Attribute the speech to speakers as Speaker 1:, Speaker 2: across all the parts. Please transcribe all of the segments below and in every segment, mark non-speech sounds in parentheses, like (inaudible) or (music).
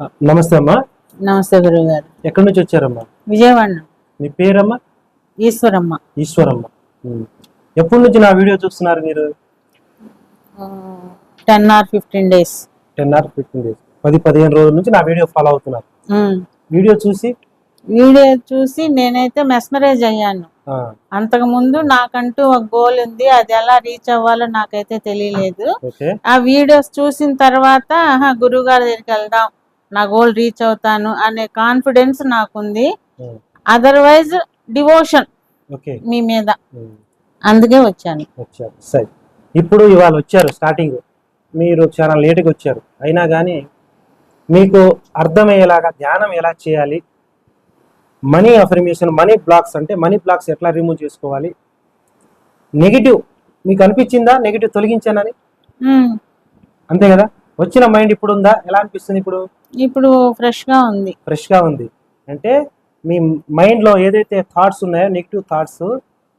Speaker 1: నమస్తే అమ్మా.
Speaker 2: నమస్తే గురువు గారు
Speaker 1: ఎక్కడి నుంచి వచ్చారమ్మా?
Speaker 2: విజయవాడ.
Speaker 1: మీ పేరమ్మా?
Speaker 2: ఈశ్వరమ్మ.
Speaker 1: ఈశ్వరమ్మ. ఎప్పటి నుంచి నా వీడియో చూస్తున్నారు మీరు?
Speaker 2: Ten or fifteen days.
Speaker 1: Ten or fifteen days. పది పదిహేను రోజుల నుంచి నా వీడియో ఫాలో అవుతున్నారు. వీడియో చూసి?
Speaker 2: వీడియో చూసి నేనైతే మెస్మరైజ్ అయ్యాను. అంతకు ముందు నాకంటూ ఒక గోల్ ఉంది. అది ఎలా రీచ్ అవ్వాలో నాకైతే తెలియలేదు. ఆ వీడియోస్ చూసిన తర్వాత గురువు గారి దగ్గరికి వెళ్దాం. నా గోల్ రీచ్ అవుతాను అనే కాన్ఫిడెన్స్ నాకుంది. Otherwise devotion
Speaker 1: okay.
Speaker 2: మీ మీద.
Speaker 1: ఉమ్,
Speaker 2: అందుకే వచ్చాను.
Speaker 1: సరే. ఇప్పుడు ఇవాళ వచ్చారు స్టార్టింగ్. మీరు చాలా లేట్గా వచ్చారు. అయినా కానీ మీకు అర్థమయ్యేలాగా ధ్యానం ఎలా చేయాలి? మనీ అఫర్మేషన్ మనీ బ్లాక్స్ అంటే మనీ బ్లాక్స్ ఎట్లా రిమూవ్ చేసుకోవాలి? నెగిటివ్ మీకు అనిపించిందా? నెగిటివ్ తొలగించానని?
Speaker 2: ఉమ్,
Speaker 1: అంతే కదా? వచ్చిన మైండ్ ఇప్పుడు ఉందా ఎలా అనిపిస్తుంది ఇప్పుడు?
Speaker 2: ఇప్పుడు ఫ్రెష్గా ఉంది.
Speaker 1: ఫ్రెష్గా ఉంది. అంటే మీ మైండ్లో ఏదైతే థాట్స్ ఉన్నాయో నెగిటివ్ థాట్స్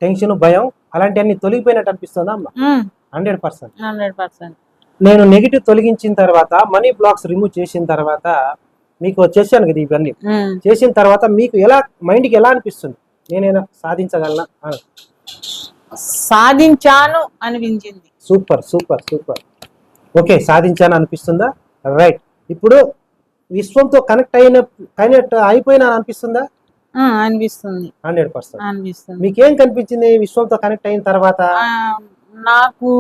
Speaker 1: టెన్షన్ భయం అలాంటివన్నీ తొలగిపోయినట్టు అనిపిస్తుందా అమ్మ? Hundred percent.
Speaker 2: Hundred percent.
Speaker 1: నేను నెగిటివ్ తొలగించిన తర్వాత మనీ బ్లాక్స్ రిమూవ్ చేసిన తర్వాత మీకు చేశాను కదా ఇవన్నీ. చేసిన తర్వాత మీకు ఎలా మైండ్కి ఎలా అనిపిస్తుంది? నేనైనా సాధించగలనా
Speaker 2: సాధించాను అనిపించింది.
Speaker 1: Super super super. ఓకే సాధించాను అనిపిస్తుందా? రైట్. ఇప్పుడు విశ్వంతో కనెక్ట్ అయిన కనెక్ట్ అయిపోయినా అనిపిస్తుందా?
Speaker 2: ఆ, అనిపిస్తుంది.
Speaker 1: Hundred percent.
Speaker 2: అనిపిస్తుంది.
Speaker 1: మీకేం కనిపించింది విశ్వంతో కనెక్ట్ అయిన తర్వాత?
Speaker 2: నాకు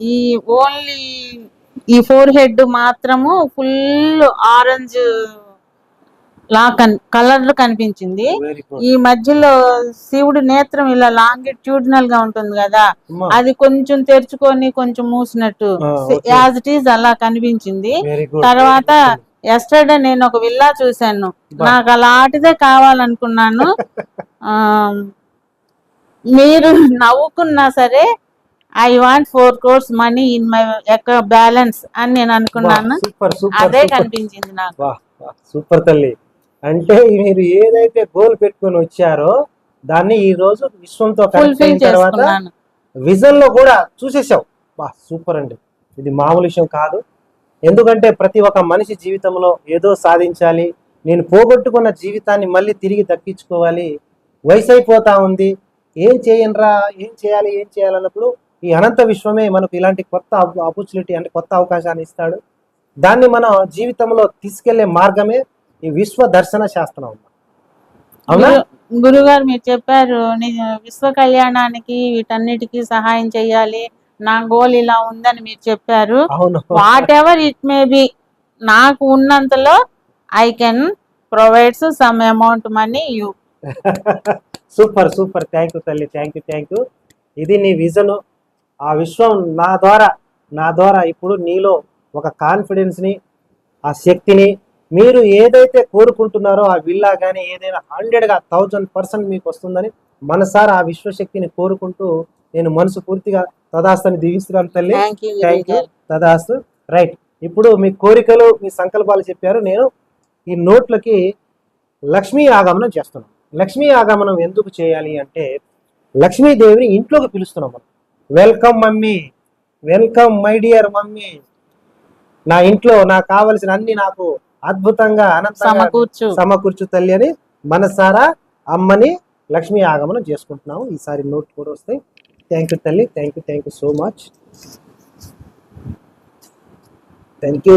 Speaker 2: ఈ ఓన్లీ ఈ ఫోర్ హెడ్ మాత్రము ఫుల్ ఆరెంజ్ లా కన్ కలర్ కనిపించింది. ఈ మధ్యలో శివుడు నేత్రం ఇలా లాంగిట్యూడినల్గా ఉంటుంది కదా అది కొంచెం తెరుచుకొని కొంచెం మూసినట్టు. యాజ్ ఇట్ ఈజ్ అలా కనిపించింది. తర్వాత ఎస్టర్డే నేను ఒక విల్లా చూశాను. నాకు అలాంటిదే కావాలనుకున్నాను. (laughs) మీరు నవ్వుకున్నా సరే I want four crores money in my balance అని నేను అనుకున్నాను. అదే కనిపించింది నాకు.
Speaker 1: సూపర్ తల్లి. అంటే మీరు ఏదైతే గోల్ పెట్టుకొని వచ్చారో దాన్ని ఈ రోజు విశ్వంతో
Speaker 2: ఫుల్ఫిల్
Speaker 1: తర్వాత విజన్లో కూడా చూసేసావు. సూపర్ అండి. ఇది మామూలు విషయం కాదు. ఎందుకంటే ప్రతి ఒక్క మనిషి జీవితంలో ఏదో సాధించాలి నేను పోగొట్టుకున్న జీవితాన్ని మళ్ళీ తిరిగి దక్కించుకోవాలి వయసు అయిపోతా ఉంది ఏం చేయనరా ఏం చేయాలి ఏం చేయాలన్నప్పుడు ఈ అనంత విశ్వమే మనకు ఇలాంటి కొత్త ఆపర్చునిటీ అంటే కొత్త అవకాశాన్ని ఇస్తాడు. దాన్ని మన జీవితంలో తీసుకెళ్ళే మార్గమే ఈ విశ్వ దర్శన శాస్త్రం అవునా?
Speaker 2: గురుగారు మీరు చెప్పారు విశ్వ కళ్యాణానికి వీటన్నిటికీ సహాయం చేయాలి నా గోల్ ఇలా ఉందని మీరు చెప్పారు. Whatever it may be నాకు ఉన్నంతలో I can provides some amount money you
Speaker 1: super super thank you తల్లి. థ్యాంక్ యూ థ్యాంక్ యూ ఇది నీ విజన్ ఆ విశ్వం నా ద్వారా నా ద్వారా ఇప్పుడు నీలో ఒక కాన్ఫిడెన్స్ని ఆ శక్తిని మీరు ఏదైతే కోరుకుంటున్నారో ఆ విల్లా కానీ ఏదైనా హండ్రెడ్గా థౌజండ్ పర్సెంట్ మీకు వస్తుందని మనసారా ఆ విశ్వశక్తిని కోరుకుంటూ నేను మనసు పూర్తిగా తదాస్తని దీవిస్తున్నాను తల్లి.
Speaker 2: థ్యాంక్ యూ
Speaker 1: తదాస్తు. రైట్ ఇప్పుడు మీ కోరికలు మీ సంకల్పాలు చెప్పారు. నేను ఈ నోట్లకి లక్ష్మీ ఆగమనం చేస్తున్నాం. లక్ష్మీ ఆగమనం ఎందుకు చేయాలి అంటే లక్ష్మీదేవిని ఇంట్లోకి పిలుస్తున్నాం మనం. Welcome mummy. Welcome my dear mummy. నా ఇంట్లో నాకు కావలసిన అన్ని నాకు అద్భుతంగా
Speaker 2: సమకూర్చు.
Speaker 1: సమకూర్చు తల్లి అని మనసారా అమ్మని లక్ష్మీ ఆగమనం చేసుకుంటున్నాము. ఈసారి నోట్ కూడా వస్తాయి. థ్యాంక్ యూ తల్లి thank you thank you so much thank you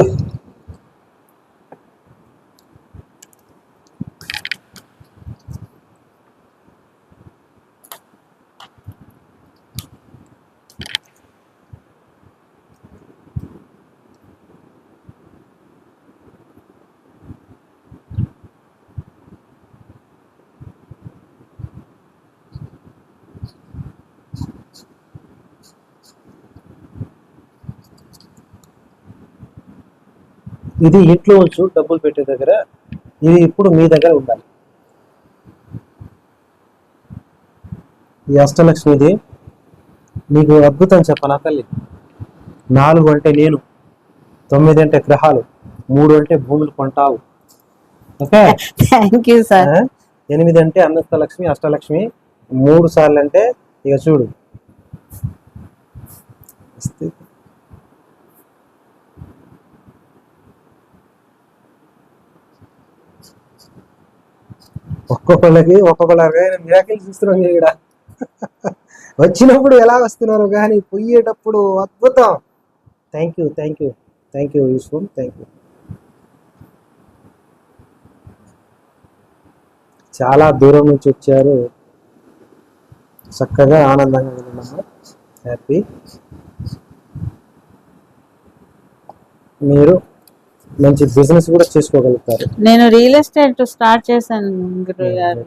Speaker 1: ఇది ఇంట్లో ఉంచు డబ్బులు పెట్టే దగ్గర ఇది ఇప్పుడు మీ దగ్గర ఉండాలి. ఈ అష్టలక్ష్మిది నీకు అద్భుతం చెప్పనా తల్లి? నాలుగు అంటే నేను తొమ్మిది అంటే గ్రహాలు మూడు అంటే భూములు కొంటావు. ఓకే?
Speaker 2: Thank you sir?
Speaker 1: ఎనిమిది అంటే అన్నస్తలక్ష్మి అష్టలక్ష్మి మూడు సార్లు అంటే ఇక చూడు. ఒక్కొక్కళ్ళకి ఒక్కొక్కళ్ళకి మిరాకిల్ చూస్తున్నాం ఇక్కడ వచ్చినప్పుడు ఎలా వస్తున్నారు కానీ పోయేటప్పుడు అద్భుతం. Thank you thank you thank you useful thank you చాలా దూరం నుంచి వచ్చారు. చక్కగా ఆనందంగా ఉన్నాము హ్యాపీ మీరు? మంచి బిజినెస్ కూడా చేసుకోగలుగుతారు.
Speaker 2: నేను రియల్ ఎస్టేట్ స్టార్ట్ చేశాను గురువు గారు.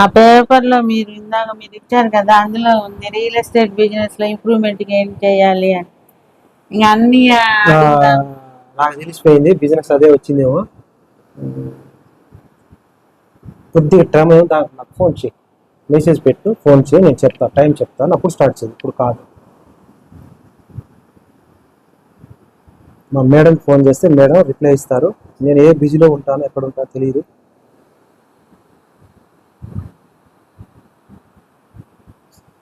Speaker 2: ఆ పేపర్లో మీరు ఇందాక మీరు ఇచ్చారు కదా అందులో ఉంది రియల్ ఎస్టేట్ బిజినెస్లో ఇంప్రూవ్మెంట్ ఏం చేయాలి అని. ఇంకా అన్ని
Speaker 1: నాకు తెలిసిపోయింది బిజినెస్ అదే వచ్చిందేమో. కొద్దిగా టైం దానికి నాకు ఫోన్ చేయి. మెసేజ్ పెట్టు ఫోన్ చేయి నేను చెప్తా టైం చెప్తాను. అప్పుడు స్టార్ట్ చేయి ఇప్పుడు కాదు. మా మేడంకి ఫోన్ చేస్తే మేడం రిప్లై ఇస్తారు. నేను ఏ బిజీలో ఉంటానో ఎక్కడ ఉంటానో తెలియదు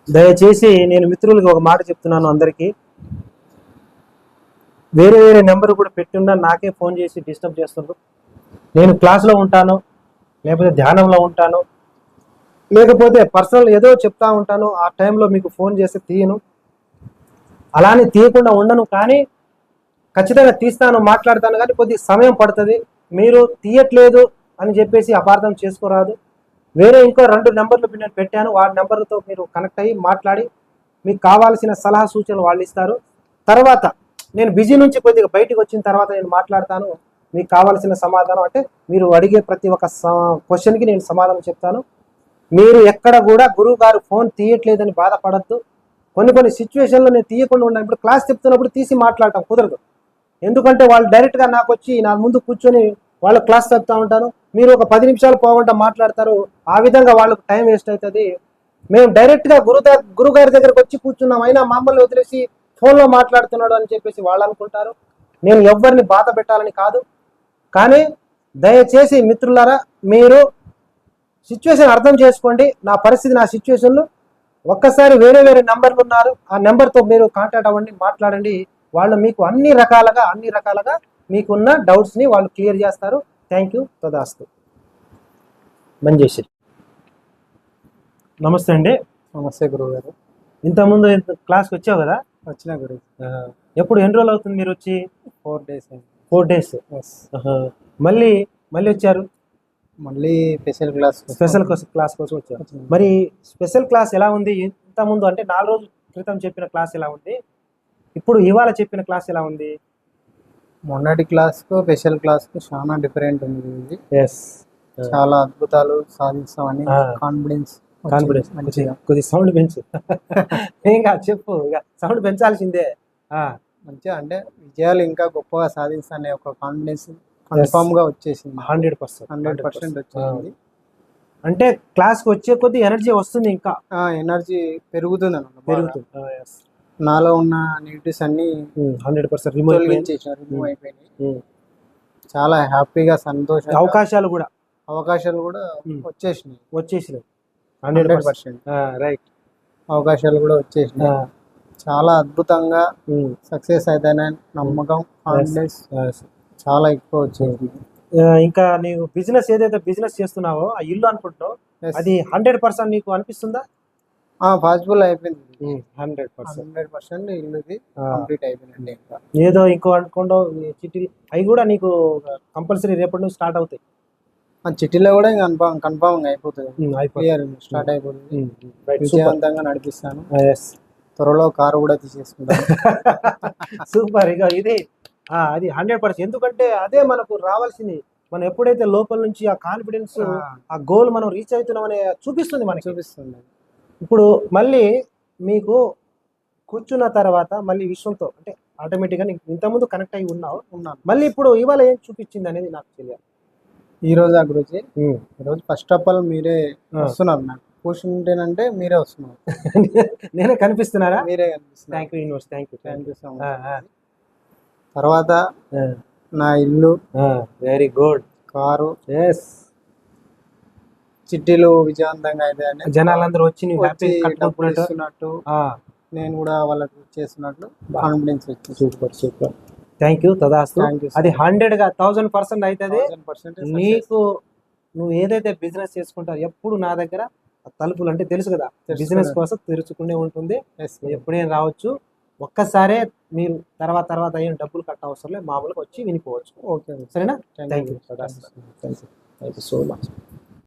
Speaker 1: దయచేసి నేను మిత్రులకి ఒక మాట చెప్తున్నాను అందరికీ. వేరే వేరే నెంబర్ కూడా పెట్టున్నా నాకే ఫోన్ చేసి డిస్టర్బ్ చేస్తుండ్రు. నేను క్లాస్లో ఉంటాను లేకపోతే ధ్యానంలో ఉంటాను. లేకపోతే పర్సనల్ ఏదో చెప్తా ఉంటాను ఆ టైంలో మీకు ఫోన్ చేస్తే తీయను. అలానే తీయకుండా ఉండను కానీ ఖచ్చితంగా తీస్తాను మాట్లాడతాను కానీ కొద్ది సమయం పడుతుంది. మీరు తీయట్లేదు అని చెప్పేసి అపార్థం చేసుకోరాదు. వేరే ఇంకో రెండు నెంబర్లు నేను పెట్టాను. వాడి నెంబర్లతో మీరు కనెక్ట్ అయ్యి మాట్లాడి మీకు కావాల్సిన సలహా సూచనలు వాళ్ళు ఇస్తారు. తర్వాత నేను బిజీ నుంచి కొద్దిగా బయటికి వచ్చిన తర్వాత నేను మాట్లాడతాను. మీకు కావాల్సిన సమాధానం అంటే మీరు అడిగే ప్రతి ఒక్క క్వశ్చన్కి నేను సమాధానం చెప్తాను. మీరు ఎక్కడ కూడా గురువు గారు ఫోన్ తీయట్లేదని బాధపడద్దు. కొన్ని కొన్ని సిచ్యువేషన్లో నేను తీయకుండా ఉన్నాను ఇప్పుడు క్లాస్ చెప్తున్నప్పుడు తీసి మాట్లాడటం కుదరదు. ఎందుకంటే వాళ్ళు డైరెక్ట్గా నాకు వచ్చి నా ముందు కూర్చొని వాళ్ళ క్లాస్ చెప్తా ఉంటాను. మీరు ఒక పది నిమిషాలు పోకుండా మాట్లాడతారు. ఆ విధంగా వాళ్ళకు టైం వేస్ట్ అవుతుంది. మేము డైరెక్ట్గా గురు గురుగారి దగ్గరకు వచ్చి కూర్చున్నాం. అయినా మమ్మల్ని వదిలేసి ఫోన్లో మాట్లాడుతున్నాడు అని చెప్పేసి వాళ్ళు అనుకుంటారు. నేను ఎవరిని బాధ పెట్టాలని కాదు. కానీ దయచేసి మిత్రులారా మీరు సిచ్యువేషన్ అర్థం చేసుకోండి. నా పరిస్థితి నా సిచ్యువేషన్లో ఒక్కసారి వేరే వేరే నెంబర్లు ఉన్నారు. ఆ నెంబర్తో మీరు కాంటాక్ట్ అవ్వండి మాట్లాడండి. వాళ్ళు మీకు అన్ని రకాలుగా అన్ని రకాలుగా మీకున్న డౌట్స్ని వాళ్ళు క్లియర్ చేస్తారు. థ్యాంక్ యూ తదాస్తు మంజేశ్వరి నమస్తే అండి.
Speaker 3: నమస్తే గురువు గారు
Speaker 1: ఇంతకుముందు ఇంత క్లాస్కి వచ్చావు కదా?
Speaker 3: వచ్చిన గురువు
Speaker 1: ఆ, ఎప్పుడు ఎన్ని రోజులు అవుతుంది మీరు వచ్చి?
Speaker 3: ఫోర్ డేస్
Speaker 1: ఫోర్ డేస్ మళ్ళీ మళ్ళీ వచ్చారు?
Speaker 3: మళ్ళీ స్పెషల్ క్లాస్
Speaker 1: స్పెషల్ కోసం క్లాస్ కోసం వచ్చారు. మరి స్పెషల్ క్లాస్ ఎలా ఉంది? ఇంత ముందు అంటే నాలుగు రోజుల క్రితం చెప్పిన క్లాస్ ఎలా ఉంది? ఇప్పుడు ఇవాళ చెప్పిన క్లాస్ ఎలా ఉంది?
Speaker 3: మొన్నటి క్లాస్కు స్పెషల్ క్లాస్కు చాలా డిఫరెంట్ ఉంది ఇది
Speaker 1: ఎస్
Speaker 3: చాలా అద్భుతాలు సాధిస్తామని. కాన్ఫిడెన్స్
Speaker 1: కాన్ఫిడెన్స్
Speaker 3: మంచిగా.
Speaker 1: కొద్ది సౌండ్ పెంచు. (laughs) ఇంకా చెప్పు. ఇక సౌండ్ పెంచాల్సిందే.
Speaker 3: మంచిగా అంటే విజయాలు ఇంకా గొప్పగా సాధిస్తానే ఒక కాన్ఫిడెన్స్ కన్ఫామ్గా వచ్చేసింది.
Speaker 1: హండ్రెడ్ పర్సెంట్
Speaker 3: హండ్రెడ్ పర్సెంట్ వచ్చేసింది.
Speaker 1: అంటే క్లాస్కి వచ్చే కొద్ది ఎనర్జీ వస్తుంది ఇంకా.
Speaker 3: ఎనర్జీ పెరుగుతుంది. అన్నమాట.
Speaker 1: పెరుగుతుంది
Speaker 3: నాలో ఉన్న నెగిటివ్స్ అన్ని
Speaker 1: హండ్రెడ్ పర్సెంట్ రిమూవ్
Speaker 3: తొలగించేసారు రిమూవ్. అయిపోయినాయి. చాలా హ్యాపీగా సంతోషంగా
Speaker 1: అవకాశాలు కూడా.
Speaker 3: అవకాశాలు కూడా. వచ్చేసినాయి.
Speaker 1: వచ్చేసినాయి. హండ్రెడ్ పర్సెంట్ రైట్
Speaker 3: అవకాశాలు కూడా వచ్చేసినాయి. చాలా అద్భుతంగా సక్సెస్ అవుతాయని నమ్మకం కాన్ఫిడెన్స్ చాలా ఎక్కువ వచ్చేసింది.
Speaker 1: ఇంకా నీవు బిజినెస్ ఏదైతే బిజినెస్ చేస్తున్నావో ఆ ఇల్లు అనుకుంటున్నావు. అది హండ్రెడ్ పర్సెంట్ నీకు అనిపిస్తుందా?
Speaker 3: పాసిబుల్ అయిపోయింది.
Speaker 1: Hundred percent.
Speaker 3: హండ్రెడ్ పర్సెంట్ ఇల్లుది కంప్లీట్ అయిపోయిందండి ఇంకా.
Speaker 1: ఏదో ఇంకో అనుకోండో చిట్టి అవి కూడా నీకు కంపల్సరీ రేపటి నుంచి స్టార్ట్ అవుతాయి.
Speaker 3: చిట్టీలో కూడా కన్ఫామ్ కన్ఫామ్ అయిపోతుంది. క్లియర్ స్టార్ట్ అయిపోతుంది. విజయవంతంగా నడిపిస్తాను. త్వరలో కారు కూడా తీసేసుకుంటాను
Speaker 1: సూపర్ (laughs) ఇక ఇది ఆ, అది హండ్రెడ్ పర్సెంట్ ఎందుకంటే అదే మనకు రావాల్సింది. మనం ఎప్పుడైతే లోపల నుంచి ఆ కాన్ఫిడెన్స్ ఆ. గోల్ మనం రీచ్ అవుతున్నాం అనే చూపిస్తుంది మనకి.
Speaker 3: చూపిస్తుంది.
Speaker 1: ఇప్పుడు మళ్ళీ మీకు కూర్చున్న తర్వాత మళ్ళీ విశ్వంతో అంటే ఆటోమేటిక్గా నీకు ఇంతకుముందు కనెక్ట్ అయి ఉన్నావు
Speaker 3: ఉన్నాను.
Speaker 1: మళ్ళీ ఇప్పుడు ఇవాళ ఏం చూపించింది అనేది నాకు తెలియదు.
Speaker 3: ఈ రోజు ఆ గురించి ఈ రోజు ఫస్ట్ ఆఫ్ ఆల్ మీరే వస్తున్నారు నాకు. కూర్చుంటేనంటే మీరే వస్తున్నారు. (laughs)
Speaker 1: నేనే కనిపిస్తున్నారా?
Speaker 3: మీరే కనిపిస్తున్నారు.
Speaker 1: Thank you universe thank you
Speaker 3: thank you so. Much తర్వాత నా ఇల్లు
Speaker 1: వెరీ గుడ్
Speaker 3: కారు
Speaker 1: ఎస్
Speaker 3: చిట్టీలు విజయవంతంగా అయితే
Speaker 1: జనాలందరూ వచ్చి
Speaker 3: డబ్బులు
Speaker 1: కట్టుకున్నట్టు
Speaker 3: నేను కూడా వాళ్ళకి చేస్తున్నట్లు. కాన్ఫిడెన్స్ వచ్చింది.
Speaker 1: Super super. థ్యాంక్ యూ తదాస్తు. అది హండ్రెడ్గా థౌసండ్ పర్సెంట్ అవుతుంది నీకు నువ్వు ఏదైతే బిజినెస్ చేసుకుంటావు ఎప్పుడు నా దగ్గర తలుపులు అంటే తెలుసు కదా బిజినెస్. కోసం తెరుచుకునే ఉంటుంది. ఎప్పుడైనా రావచ్చు. ఒక్కసారే మీరు తర్వాత తర్వాత అయిన డబ్బులు కట్ట అవసరం లేదు. మామూలుగా వచ్చి వినిపోవచ్చు.
Speaker 3: ఓకే
Speaker 1: సరేనా? You thank you so much